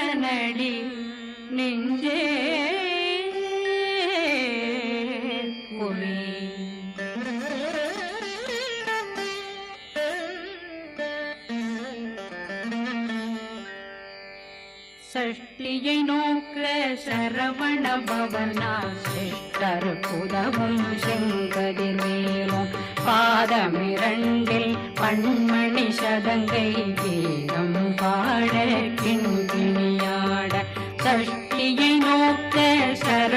புரியாத நெஞ்சே சஷ்டியை நோக்க சரவண பவனா சிஷ்டர் புதவும் செங்கதிர்வேலும் பாதமிரண்டில் பண்மணி சதங்கை வீரம் பாட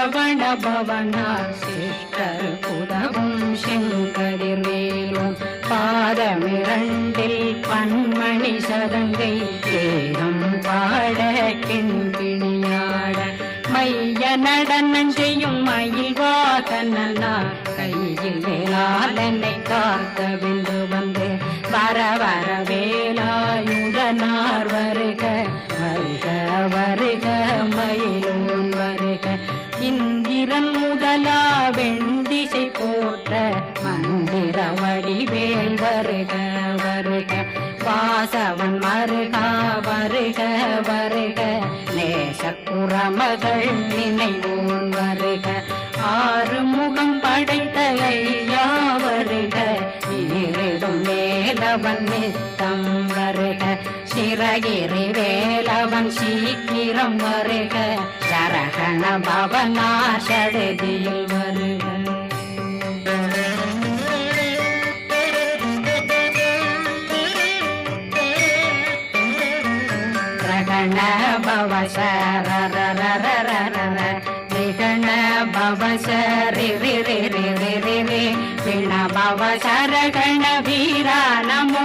சரவண பவனா சிஷ்டர் புதவும் செங்கதிர்வேலும் பாதமிரண்டில் பன்மணி சதங்கை தேகம் பாட கிண்கிணியாட மைய நடனம் செய்யும் மயில் வாகனார் கையில் வேளாளனை காத்த வென்று வந்து வர வர வேலாயுதனார் வருக வருக வருக மயிலும் மன்னன் முதலா வெண்டிசை போற்ற மந்திர வடிவேல் வருக வருக. வாசவன் மருகா வருக வருக. நேசப்புறமகள் நினைவோன் வருக. ஆறு முகம் படைத்த ஐயா வருக. இருடும் மேலவன் நித்தம் வருக. சிறகிரி வேலவன் சீக்கிரம் வருக. சரகண பவனா சடுதியில் வருக. ரகண பவ சரரரரரரர ரிகண பவ சரி வீரா நமோ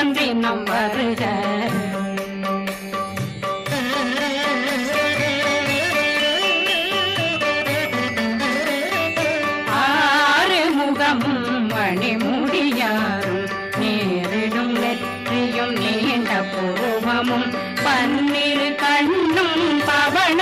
குடந்தினம் வருக. ஆறு முகமும் மணிமுடியாரும் நேரிடும் நெற்றியும் நீண்ட புருவமும் பன்னிரு கண்ணும் பவன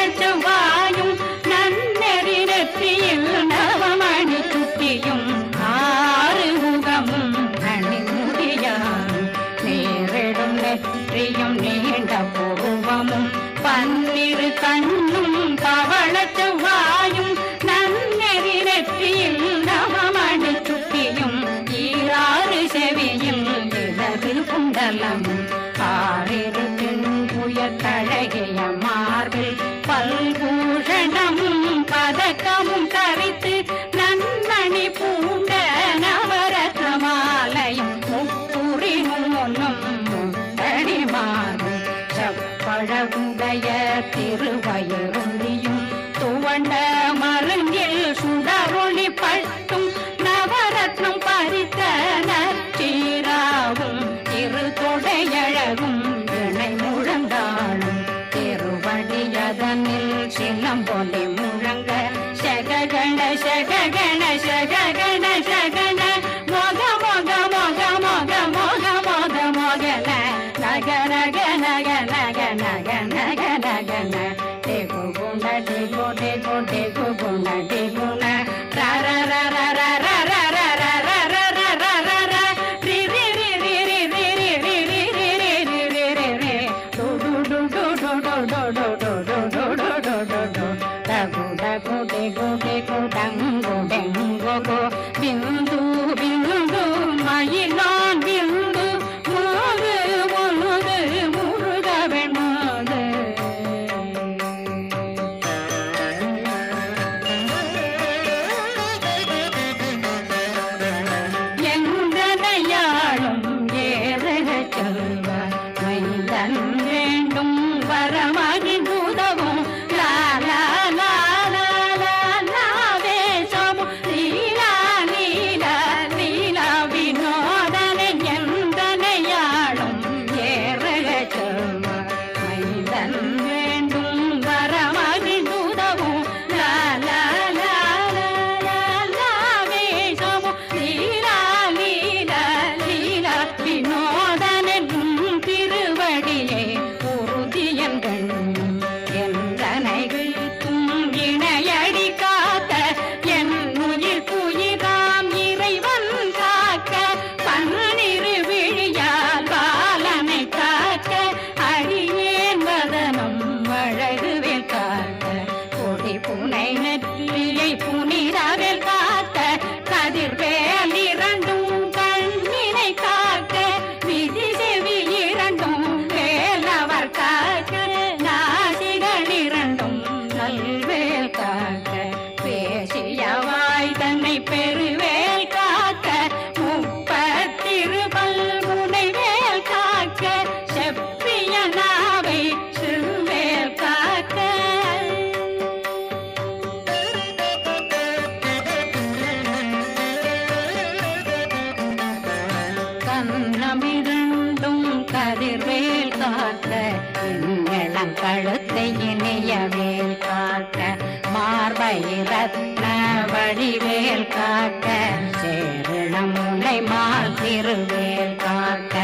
திருவேல் காக்க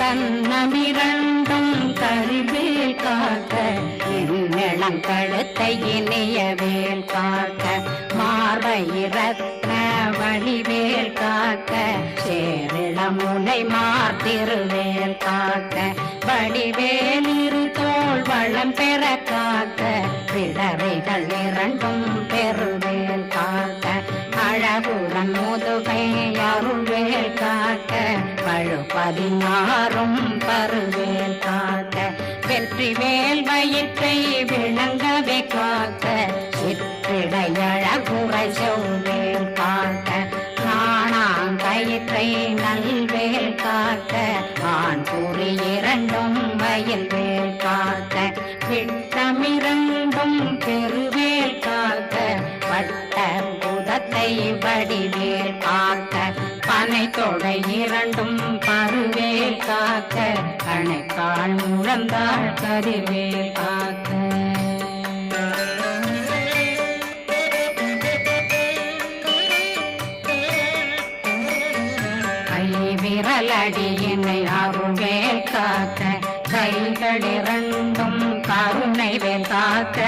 தன்னமிரண்டும் கரிவேல் காக்க இன்னிளம் கழுத்தை இணையவேல் காக்க மார்பயிரத்ன வழிவேல் காக்க சேரிளமுனை மார்த்திருவேல் காக்க வடிவேலிரு தோல் வளம் பெற காக்க பிடரைகள் இரண்டும் பெறுவேல் அழகுடன் முதுகை அருள்வேல் காட்ட பழுப்பதினாறும் பருவேல் காட்ட வெற்றி வேல் வயிற்றை விளங்கவே காக்க. கொடை இரண்டும் பருவேல் காக்க கணைக்கால் முழந்தாள் கருவேல் காக்க. விரலடியினை அருள்வேல் காக்க கைகள் இரண்டும் கருணை வேல் காக்க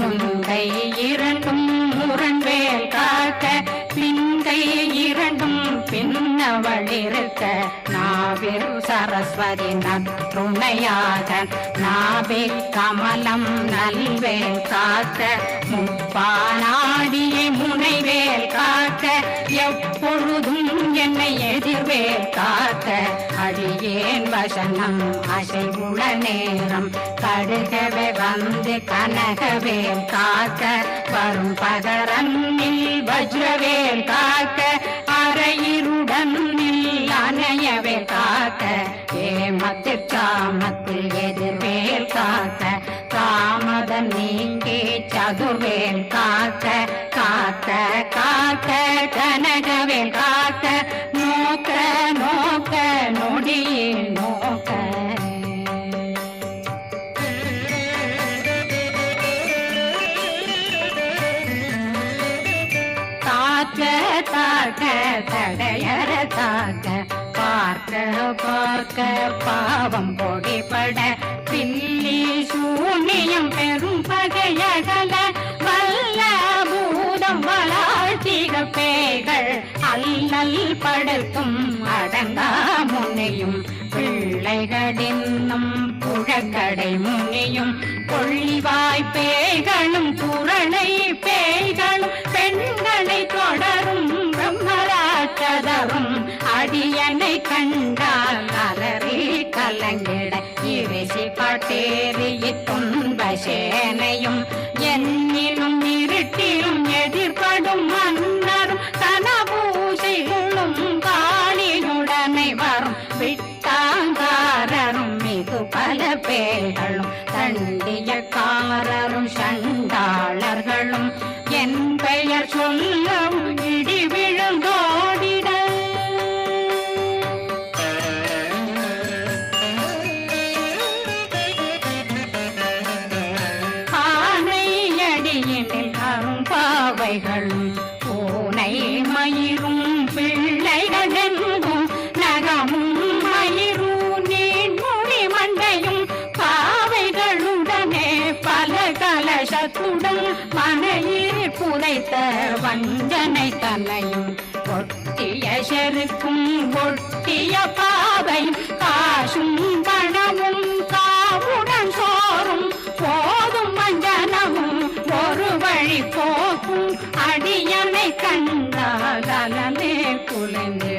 முந்தை இரண்டும் முரண்வேல் காக்க. நவளிருக்க நாவிரு சரஸ்வதி நற்றுணையாக நாவே கமலம் நல்வேல் காக்க முப்பானாடியை முனைவேல் காக்க எப்பொழுதும் என்னை எதிர்வேல் காக்க அடியேன் வசனம் அசைவுள நேரம் கடுகவே வந்து கனகவேல் காக்க வரும் பகரன் பாவம் போகிப்பட பில்லி சூனியம் பெரும் பகையகல வல்ல பூதம் வளாழ்த்திக பேய்கள் அல்லல் படுத்தும் அடங்கா முனையும். பிள்ளைகளின்னும் புழக்கடை முனியும். கொள்ளிவாய் பேய்களும் புரணை பேய்களும் பெண்களை தொடரும் பிரம்மராட்சதரும் அடியனை கண்டால் பட்டேறிய துன்ப சேனையும் என்னிலும் இருட்டிலும் எதிர்படும் மண் கலசத்துடன் மனையில் புதைத்த வஞ்சனை தன்னையும் ஒட்டிய செருக்கும் ஒட்டிய பாவையும் காசும் பணமும் காவுடன் சோறும் போதும் வஞ்சனமும் ஒரு வழி போக்கும் அடியனை கண்டால் குலைந்து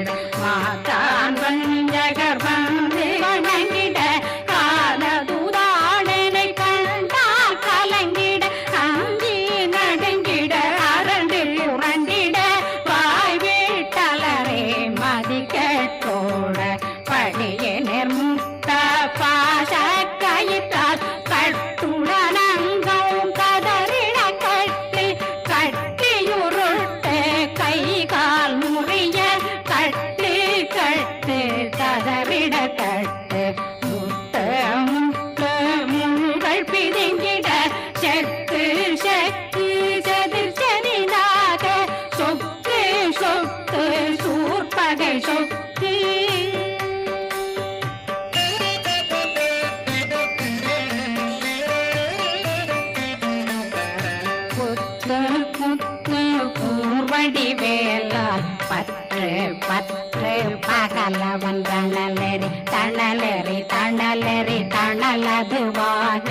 புத்து புத்து பூர்வடி வேலால் பற்று பற்று பகலவன் தணலறி தணலறி தணலெறி தணலதுவாக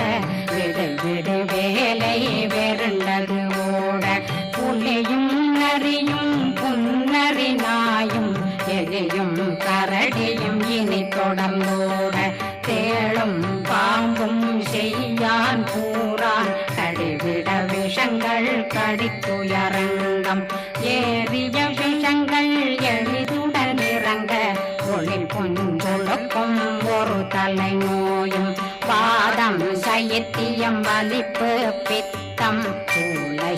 விடு விடு வேலை வெருண்டது ஓட. புலியும் நரியும் புன்னரி நாயும். எலியும் கரடியும் இனி தொடர்ந்தோர். விஷங்கள் ஏறிய விஷங்கள் எளிதுடன் இறங்க. ஒளில் புஞ்சொழுக்கும் ஒரு தலை நோயும் பாதம் சயத்தியம் வலிப்பு பித்தம்.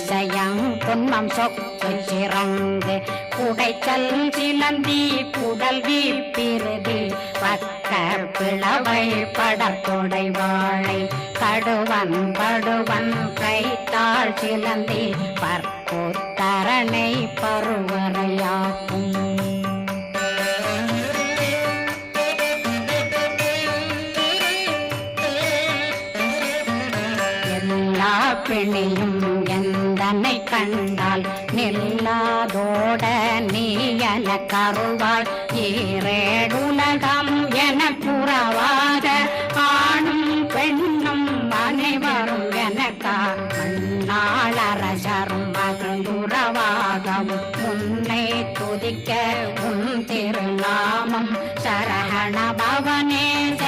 சயம் புன்மம் சொக்கு சிறங்கு. குடைச்சல் சிலந்தி குடல் வீப்பிருதி பிளவை படத்தொடை வாழை கடுவன் படுவன் கைத்தாள் சிலந்தி. பற்போத்தரணை பருவரையாக்கும் நீயும் எந்தனை கண்டால் நில்லாதோட நீ என கருவாய் ஈரேடுலகம் என புறவாத ஆணும் பெண்ணும் அனைவரும் எனக்கா மண்ணாளரசரும் மகிழ்ந்துறவாகவும் உன்னை துதிக்க உன் திருநாமம் சரகண பவனே பவனே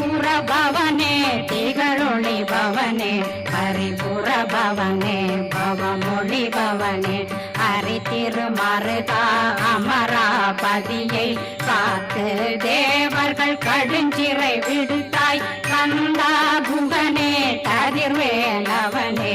பரிபூர பவனே திகழொளி பவனே பரிபூர பவனே பவமொழி பவனே. ஹரி திருமருகா அமராபதியை காத்து தேவர்கள் கடுஞ்சிறை விடுத்தாய். கந்தா குகனே கதிர்வேலவனே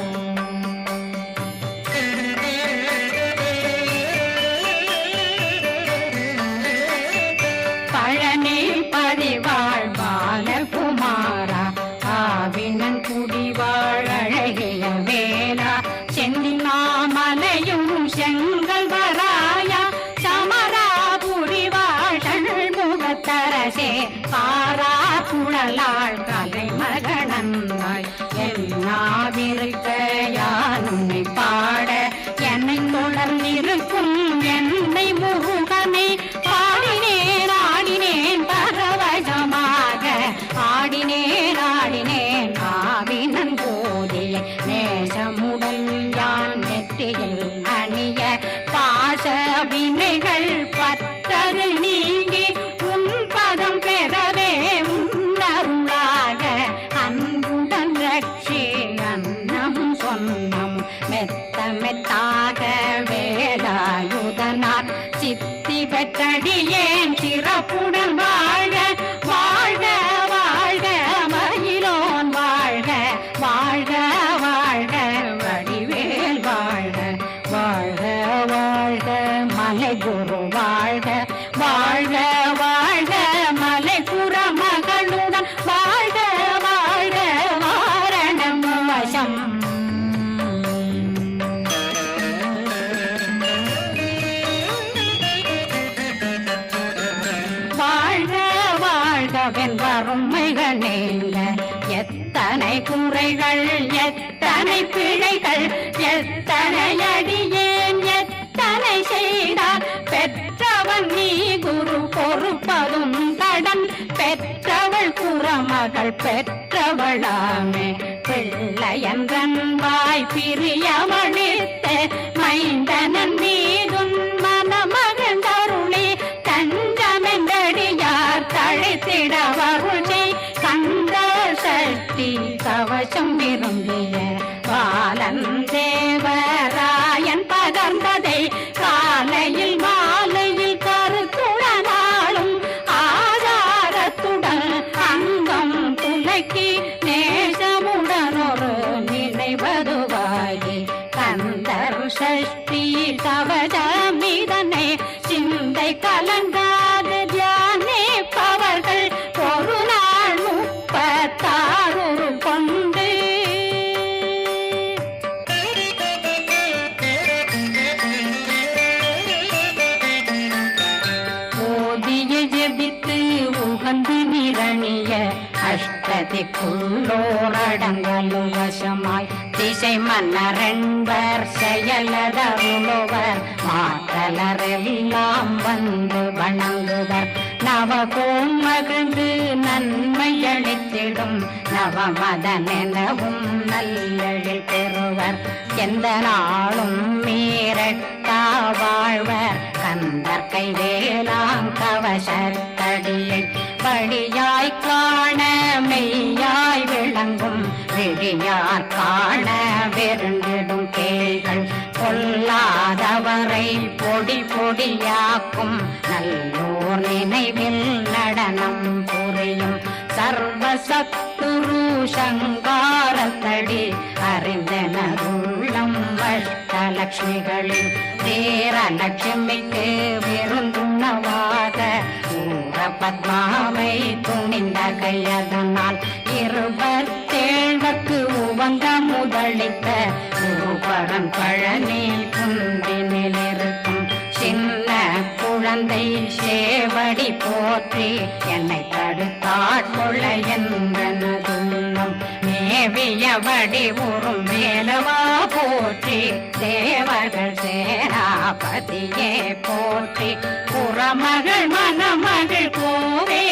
வாழ எத்தனை குறைகள் எத்தனை பிழைகள் எத்தனை அடியேன் எத்தனை செய்தார். பெற்றவன் நீ குரு பொறுப்பதும் கடன். பெற்றவள் குறமகள் பெற்றவளாமே. பிள்ளையன்றன் வாய் பிரியமணித்த மைந்தனன் நீ அஷ்டதிக்குள்ளோரடங்கலும் வசமாய் திசை மன்னரென்பர் செயலதருளுவர் மாற்றலரெல்லாம் வந்து வணங்குவர். நவகோம் மகிழ்ந்து நன்மை அளித்திடும் நவமதனெனவும் நல்லெழில் பெறுவர். எந்த நாளும் மீரட்டா வாழ்வர். கந்தர் கைவேலாம் கவசத்தடியை படியாய் காண மெய்யாய் விளங்கும் விழியார் காண வெருண்டிடும் கேள்கள் பொல்லாதவரை பொடி பொடியாக்கும் நல்லோர் நினைவில் நடனம் புரியும் சர்வசத்துரு சங்காரத்தடி அறிந்தனருள்ளம் வட்டலட்சுமிகளில் தேர லட்சுமிக்கு விருந்துணவாக பத்மாவை துணிந்த கையதனால் இருபத்தேழ்வக்கு உவந்த முதலித்த குருபரன் பழனி குந்தினில் இருக்கும் சின்ன குழந்தை சேவடி போற்றி என்னை தடுத்தாட்கொள்ள என்பனதுள்ளம் மேவிய வடிவுறும் மேலவா போற்றி. தேவர்கள் சேனாபதியே போற்றி. புறமகள் மணமகள் கோவே